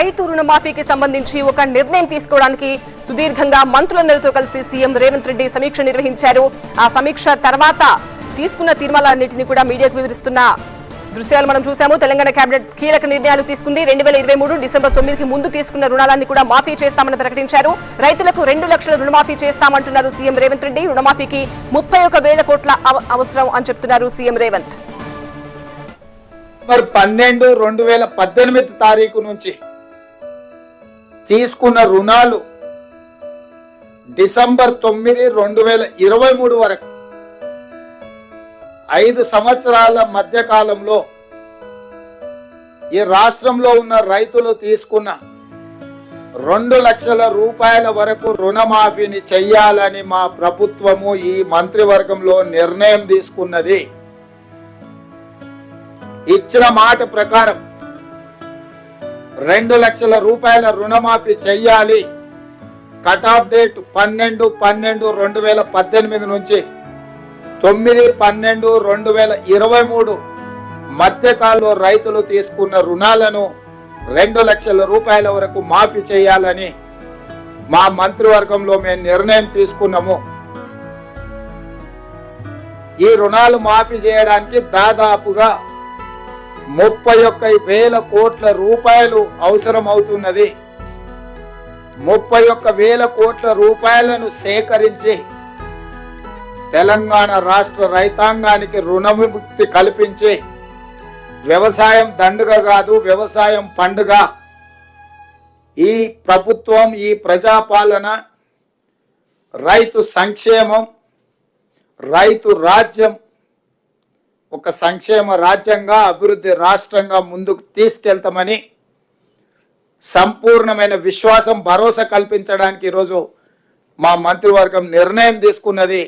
రైతు రుణమాఫీకి సంబంధించి ఒక నిర్ణయం తీసుకోవడానికి సుదీర్ఘంగా మంత్రులందరితో కలిసి సీఎం రేవంత్ రెడ్డి సమీక్ష నిర్వహించారు. ఆ సమీక్ష తర్వాత తీసుకున్న తీర్మానాలన్నింటినీ కూడా మీడియాకు వివరిస్తున్న దృశ్యాలు మనం చూసాము తెలంగాణ కేబినెట్ కీలక నిర్ణయాలు తీసుకుంది. రెండు వేల ఇరవై మూడు డిసెంబర్ తొమ్మిదికి ముందు తీసుకున్న రుణాలన్నీ కూడా మాఫీ చేస్తామని ప్రకటించారు. రైతులకు రెండు లక్షల రుణమాఫీ చేస్తామంటున్నారు సీఎం రేవంత్ రెడ్డి. రుణమాఫీకి ముప్పై ఒక వేల కోట్ల అవ- అవసరం అని చెప్తున్నారు సీఎం రేవంత్. పన్నెండు రెండు వేల పద్దెనిమిది తారీఖు నుంచి తీసుకున్న రుణాలు డిసెంబర్ తొమ్మిది రెండు వేల ఇరవై మూడు వరకు. ఐదు సంవత్సరాల మధ్య కాలంలో ఈ రాష్ట్రంలో ఉన్న రైతులు తీసుకున్న రెండు లక్షల రూపాయల వరకు రుణమాఫీని చెయ్యాలని మా ప్రభుత్వము ఈ మంత్రివర్గంలో నిర్ణయం తీసుకున్నది. ఇచ్చిన మాట ప్రకారం రెండు లక్షల రూపాయల రుణమాఫీ చెయ్యాలి. కట్ ఆఫ్ డేట్ పన్నెండు పన్నెండు రెండు వేల పద్దెనిమిది నుంచి తొమ్మిది పన్నెండు రెండు వేల ఇరవై మూడు మధ్యకాలంలో రైతులు తీసుకున్న రుణాలను రెండు లక్షల రూపాయల వరకు మాఫీ చేయాలని మా మంత్రివర్గంలో మేము నిర్ణయం తీసుకున్నాము. ఈ రుణాలు మాఫీ చేయడానికి దాదాపుగా ముప్పై ఒక్క వేల కోట్ల రూపాయలు అవసరం అవుతున్నది ముప్పై ఒక్క వేల కోట్ల రూపాయలను సేకరించి తెలంగాణ రాష్ట్ర రైతాంగానికి రుణ విముక్తి కల్పించి వ్యవసాయం దండుగ కాదు వ్యవసాయం పండుగ. ఈ ప్రభుత్వం ఈ ప్రజాపాలన రైతు సంక్షేమం రైతు రాజ్యం ఒక సంక్షేమ రాజ్యంగా అభివృద్ధి రాష్ట్రంగా ముందుకు తీసుకెళ్తామని సంపూర్ణమైన విశ్వాసం భరోసా కల్పించడానికి ఈరోజు మా మంత్రివర్గం నిర్ణయం తీసుకున్నది.